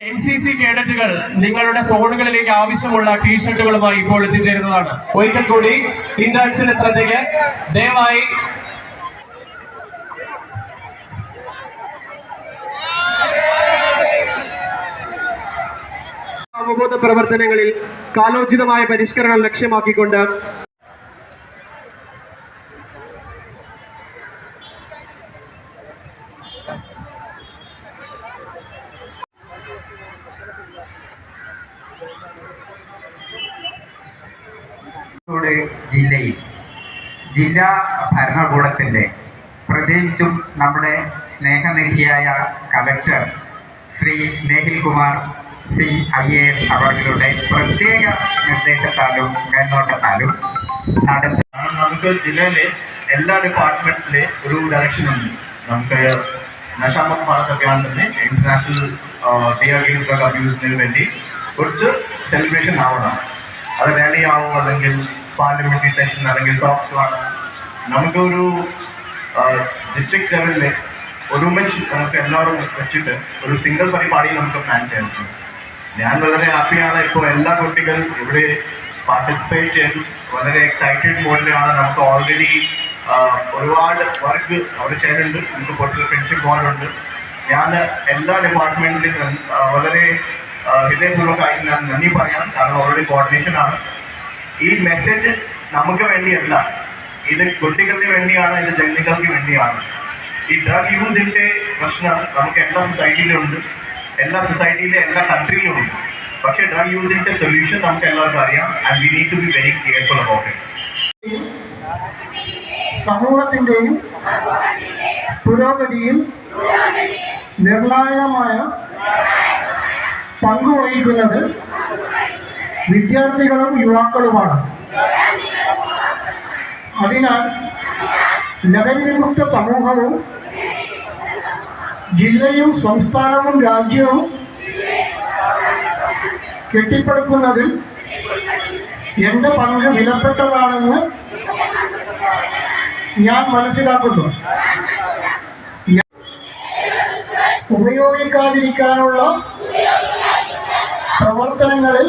N C C കേഡറ്റുകൾ നിങ്ങളുടെ സോണുകളിലേക്ക് ആവശ്യമുള്ള ടീഷർട്ടുകളുമായി ഇപ്പോൾ എത്തിച്ചേരുന്നതാണ്. ഒരിക്കൽ കൂടി ഇന്റേൺസിന്റെ ശ്രദ്ധയ്ക്ക് ദയവായി അവബോധ പ്രവർത്തനങ്ങളിൽ കാലോചിതമായ പരിഷ്കരണം ലക്ഷ്യമാക്കിക്കൊണ്ട് കോഴിക്കോട് ജില്ലയിൽ ജില്ലാ ഭരണകൂടത്തിന്റെ പ്രത്യേകിച്ചും നമ്മുടെ സ്നേഹനിധിയായ collector Shri Snehil Kumar C I A S അവരുടെ പ്രത്യേക നിർദ്ദേശത്താലും മേൽനോട്ടത്താലും നടത്തി നമുക്ക് ജില്ലയിലെ എല്ലാ ഡിപ്പാർട്ട്മെന്റിലെ ഒരു ഡയറക്ഷൻ ഉണ്ട്. നമുക്ക് നശാമത് ഭാരത് അഭിയാൻ തന്നെ ഇന്റർനാഷണൽ ഡ്രഗ് അബ്യൂസിന് വേണ്ടി കുറച്ച് സെലിബ്രേഷൻ ആവണം. അത് റാലി ആവും അല്ലെങ്കിൽ പാർലമെന്ററി സെഷൻ അല്ലെങ്കിൽ ടോക്സ് ആണ്. നമുക്കൊരു ഡിസ്ട്രിക്ട് ലെവലിൽ ഒരുമിച്ച് നമുക്ക് എല്ലാവരും വെച്ചിട്ട് ഒരു സിംഗിൾ പരിപാടി നമുക്ക് പ്ലാൻ ചെയ്യാൻ പറ്റും. ഞാൻ വളരെ ഹാപ്പിയാണ് ഇപ്പോൾ എല്ലാ കുട്ടികളും ഇവിടെ പാർട്ടിസിപ്പേറ്റ് ചെയ്തു വളരെ എക്സൈറ്റഡ് മോഡിലാണ് നമുക്ക് ഓൾറെഡി ഒരുപാട് വർക്ക് അവിടെ ചെയ്യുന്നുണ്ട് നമുക്ക് പൊട്ടിൽ ഫ്രണ്ട്ഷിപ്പ് ബോളുണ്ട് ഞാൻ എല്ലാ ഡിപ്പാർട്ട്മെന്റിലും വളരെ ഹൃദയപൂർവമായിട്ട് ഞാൻ നന്ദി പറയാം. കാരണം ഓൾറെഡി കോർഡിനേഷൻ ആണ്. ഈ മെസ്സേജ് നമുക്ക് വേണ്ടിയല്ല. ഇത് കുട്ടികൾക്ക് വേണ്ടിയാണ് ഇത് ജനങ്ങൾക്ക് വേണ്ടിയാണ്. ഈ ഡ്രഗ് യൂസിന്റെ പ്രശ്നം നമുക്ക് എല്ലാ സൊസൈറ്റിയിലും ഉണ്ട്. എല്ലാ സൊസൈറ്റിയിലും എല്ലാ കൺട്രിയിലും ഉണ്ട്. പക്ഷേ ഡ്രഗ് യൂസിന്റെ സൊല്യൂഷൻ നമുക്ക് എല്ലാവർക്കും അറിയാം and we need to be very careful about it സമൂഹത്തിന്റെയും പുരോഗതിയിൽ നിർണായകമായ പങ്കുവഹിക്കുന്നത് വിദ്യാർത്ഥികളും യുവാക്കളുമാണ്. അതിനാൽ നഗരവിമുക്ത സമൂഹവും ജില്ലയും സംസ്ഥാനവും രാജ്യവും കെട്ടിപ്പടുക്കുന്നതിൽ എന്റെ പങ്ക് വിലപ്പെട്ടതാണെന്ന് ഞാൻ മനസ്സിലാക്കുന്നു. ഉപയോഗിക്കാതിരിക്കാനുള്ള പ്രവർത്തനങ്ങളിൽ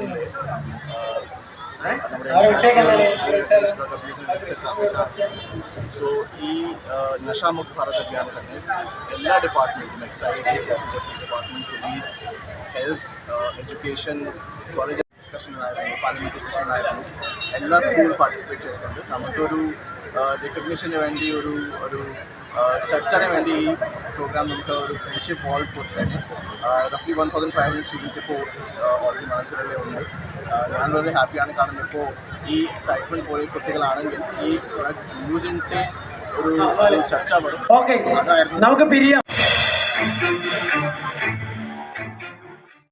സോ ഈ നഷാമുഖ് ഭാരത് അഭിയാൻ തന്നെ എല്ലാ ഡിപ്പാർട്ട്മെന്റും excise department police health education college ഡിസ്കഷനിലായിരുന്നു parliament സെഷനിലായിരുന്നു എല്ലാ സ്കൂൾ പാർട്ടിസിപ്പേറ്റ് ചെയ്തിട്ടുണ്ട്. നമുക്കൊരു റെക്കഗ്നീഷന് വേണ്ടി ഒരു ഒരു ആ, ചർച്ചന് വേണ്ടി ഈ പ്രോഗ്രാം നമുക്ക് ഒരു ഫ്രണ്ട്ഷിപ്പ് വാൾ തന്നെ റഫ്ലി one thousand five hundred students ഇപ്പോൾ ഓൾറെഡി മനസ്സിലല്ലേ ഉണ്ട്. ഞാൻ വളരെ ഹാപ്പിയാണ് കാരണം ഇപ്പോൾ ഈ എക്സൈറ്റ്മെന്റ് പോയ കുട്ടികളാണെങ്കിൽ ഈ യൂസിന്റെ ഒരു ചർച്ച വരും. അതായിരുന്നു നമുക്ക് പിരിയാം.